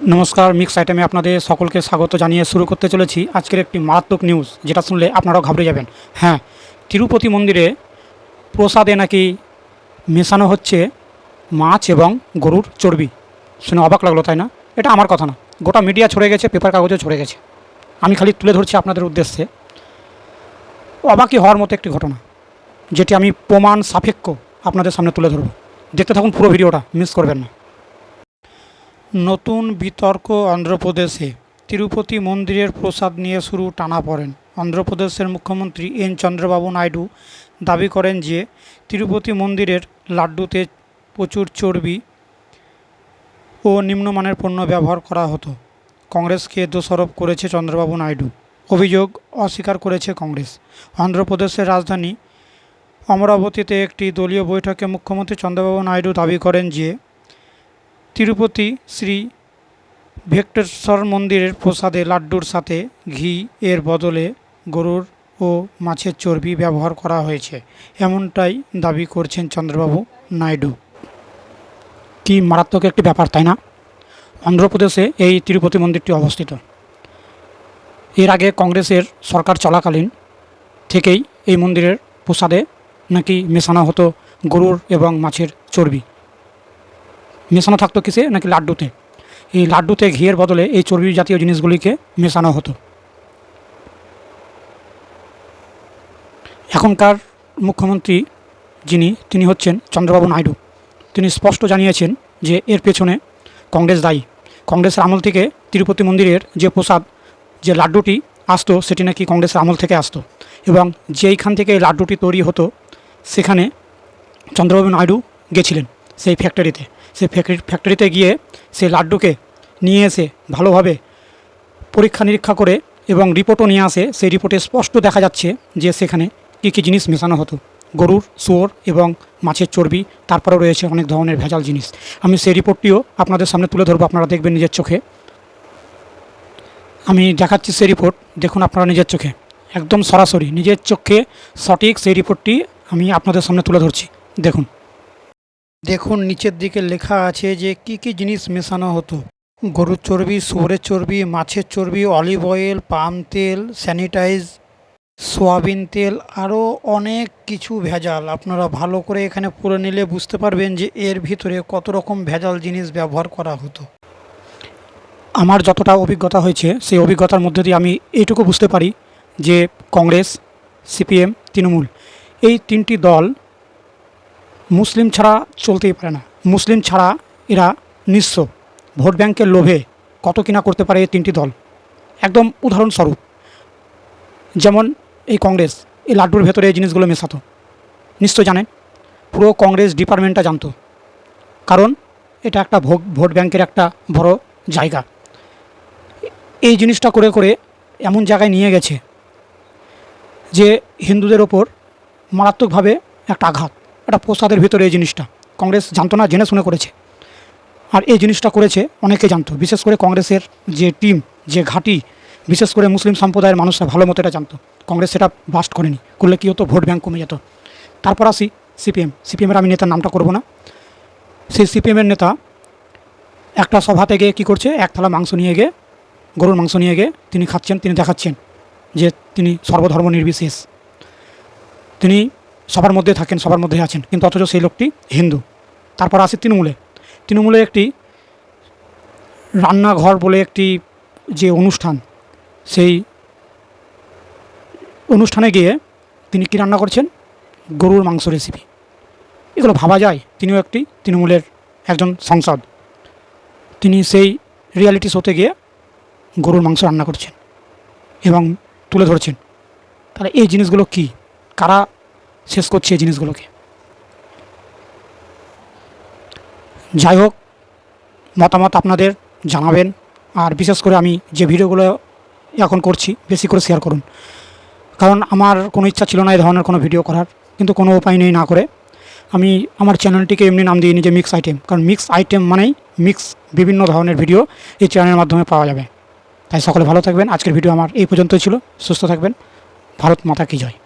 নমস্কার মিক্স আইটেমে আপনাদের সকলকে স্বাগত জানিয়ে শুরু করতে চলেছি আজকের একটি মারাত্মক নিউজ যেটা শুনলে আপনারাও ঘাবড়ে যাবেন। হ্যাঁ তিরুপতি মন্দিরে প্রসাদে নাকি মেশানো হচ্ছে মাছ এবং গরুর চর্বি। শুনে অবাক লাগল, তাই না? এটা আমার কথা না। গোটা মিডিয়া ছড়ে গেছে পেপার কাগজে ছড়ে গেছে। আমি খালি তুলে ধরছি আপনাদের উদ্দেশ্যে। অবাকই হওয়ার মতো একটি ঘটনা, যেটি আমি প্রমাণ সাপেক্ষ আপনাদের সামনে তুলে ধরব। দেখতে থাকুন পুরো ভিডিওটা মিস করবেন না। নতুন বিতর্ক অন্ধ্রপ্রদেশে। তিরুপতি মন্দিরের প্রসাদ নিয়ে শুরু টানা পড়েন। অন্ধ্রপ্রদেশের মুখ্যমন্ত্রী এন চন্দ্রবাবু নাইডু দাবি করেন যে, তিরুপতি মন্দিরের লাড্ডুতে প্রচুর চর্বি ও নিম্নমানের পণ্য ব্যবহার করা হতো। কংগ্রেসকে দোষারোপ করেছে চন্দ্রবাবু নাইডু। অভিযোগ অস্বীকার করেছে কংগ্রেস। অন্ধ্রপ্রদেশের রাজধানী অমরাবতীতে একটি দলীয় বৈঠকে মুখ্যমন্ত্রী চন্দ্রবাবু নাইডু দাবি করেন যে তিরুপতি শ্রী ভেঙ্কটেশ্বর মন্দিরের প্রসাদে লাড্ডুর সাথে ঘি এর বদলে গরুর ও মাছের চর্বি ব্যবহার করা হয়েছে। এমনটাই দাবি করছেন চন্দ্রবাবু নাইডু। কি মারাত্মক একটি ব্যাপার, তাই না? অন্ধ্রপ্রদেশে এই তিরুপতি মন্দিরটি অবস্থিত। এর আগে কংগ্রেসের সরকার চলাকালীন থেকেই এই মন্দিরের প্রসাদে নাকি মেশানো হতো গরুর এবং মাছের চর্বি। মেশানো থাকতো কিসে? নাকি লাড্ডুতে? এই লাড্ডুতে ঘিয়ের বদলে এই চর্বি জাতীয় জিনিসগুলিকে মেশানো হতো। এখনকার মুখ্যমন্ত্রী যিনি, তিনি হচ্ছেন চন্দ্রবাবু নাইডু। তিনি স্পষ্ট জানিয়েছেন যে এর পেছনে কংগ্রেস দায়ী। কংগ্রেসের আমল থেকে তিরুপতি মন্দিরের যে প্রসাদ, যে লাড্ডুটি আসতো, সেটি নাকি কংগ্রেসের আমল থেকে আসতো। এবং যেইখান থেকে এই লাড্ডুটি তৈরি হতো, সেখানে চন্দ্রবাবু নাইডু গেছিলেন। সেই ফ্যাক্টরিতে সেই ফ্যাক্টরি ফ্যাক্টরিতে গিয়ে সেই লাড্ডুকে নিয়ে এসে ভালোভাবে পরীক্ষা নিরীক্ষা করে এবং রিপোর্টও নিয়ে আসে। সেই রিপোর্টে স্পষ্ট দেখা যাচ্ছে যে সেখানে কী কী জিনিস মেশানো হতো। গরুর শুয়োর এবং মাছের চর্বি, তারপরেও রয়েছে অনেক ধরনের ভেজাল জিনিস। আমি সেই রিপোর্টটিও আপনাদের সামনে তুলে ধরবো, আপনারা দেখবেন নিজের চোখে। আমি দেখাচ্ছি সেই রিপোর্ট দেখুন আপনারা নিজের চোখে। একদম সরাসরি, নিজের চোখে সঠিক সেই রিপোর্টটি আমি আপনাদের সামনে তুলে ধরছি। দেখুন। দেখুন, নিচের দিকে লেখা আছে যে কি কি জিনিস মেশানো হতো। গরুর চর্বি শুয়োরের চর্বি, মাছের চর্বি, অলিভ অয়েল, পাম তেল, স্যানিটাইজ, সোয়াবিন তেল, আরও অনেক কিছু ভেজাল। আপনারা ভালো করে এখানে পড়ে নিলে বুঝতে পারবেন যে এর ভিতরে কত রকম ভেজাল জিনিস ব্যবহার করা হতো। আমার যতটা অভিজ্ঞতা হয়েছে, সেই অভিজ্ঞতার মধ্যে দিয়ে আমি এইটুকু বুঝতে পারি যে কংগ্রেস, সিপিএম, তৃণমূল, এই তিনটি দল মুসলিম ছাড়া চলতেই পারে না। মুসলিম ছাড়া এরা নিঃস্ব। ভোট ব্যাংকের লোভে কত কিনা করতে পারে এই তিনটি দল। একদম উদাহরণস্বরূপ, যেমন এই কংগ্রেস, এই লাড্ডুর ভেতরে এই জিনিসগুলো মেশাতো। নিশ্চয় জানেন, পুরো কংগ্রেস ডিপার্টমেন্টটা জানতো। কারণ এটা একটা ভোট ব্যাংকের একটা বড় জায়গা। এই জিনিসটা করে করে এমন জায়গায় নিয়ে গেছে যে হিন্দুদের ওপর মারাত্মকভাবে একটা আঘাত। একটা প্রসাদের ভিতরে এই জিনিসটা। কংগ্রেস জানতো না, জেনে শুনে করেছে। আর এই জিনিসটা করেছে অনেকে জানতো। বিশেষ করে কংগ্রেসের যে টিম, যে ঘাঁটি, বিশেষ করে মুসলিম সম্প্রদায়ের মানুষরা ভালো মতো এটা জানতো। কংগ্রেস সেটা বাস্ট করেনি। করলে কী হতো? ভোট ব্যাঙ্ক কমে যেত। তারপর আসি সিপিএম। সিপিএমের আমি নেতার নামটা করব না। সেই সিপিএমের নেতা একটা সভাতে গিয়ে কী করছে? এক থালা মাংস নিয়ে গিয়ে, গরুর মাংস নিয়ে গিয়ে তিনি খাচ্ছেন, তিনি দেখাচ্ছেন যে তিনি সর্বধর্ম নির্বিশেষ। তিনি সবার মধ্যে থাকেন সবার মধ্যে আছেন। কিন্তু অথচ সেই লোকটি হিন্দু। তারপর আসে তৃণমূলে। তৃণমূলে একটি রান্নাঘর বলে একটি যে অনুষ্ঠান, সেই অনুষ্ঠানে গিয়ে তিনি কী রান্না করছেন? গরুর মাংস রেসিপি এগুলো ভাবা যায়, তিনিও একটি তৃণমূলের একজন সংসদ। তিনি সেই রিয়ালিটি শোতে গিয়ে গরুর মাংস রান্না করছেন এবং তুলে ধরছেন। তাহলে এই জিনিসগুলো কি? কারা শেষ করছি এই জিনিসগুলোকে। যাই হোক, মতামত আপনাদের জানাবেন, আর বিশেষ করে আমি যে ভিডিওগুলো এখন করছি, বেশি করে শেয়ার করুন। কারণ আমার কোনো ইচ্ছা ছিল না এই ধরনের কোনো ভিডিও করার, কিন্তু কোনো উপায় নেই না করে আমি আমার চ্যানেলটিকে এমনি নাম দিয়ে যে মিক্স আইটেম কারণ মিক্স আইটেম মানেই মিক্স বিভিন্ন ধরনের ভিডিও এই চ্যানেলের মাধ্যমে পাওয়া যাবে। তাই সকলে ভালো থাকবেন। আজকের ভিডিও আমার এই পর্যন্তই ছিল। সুস্থ থাকবেন। ভারত মাতা কি জয়।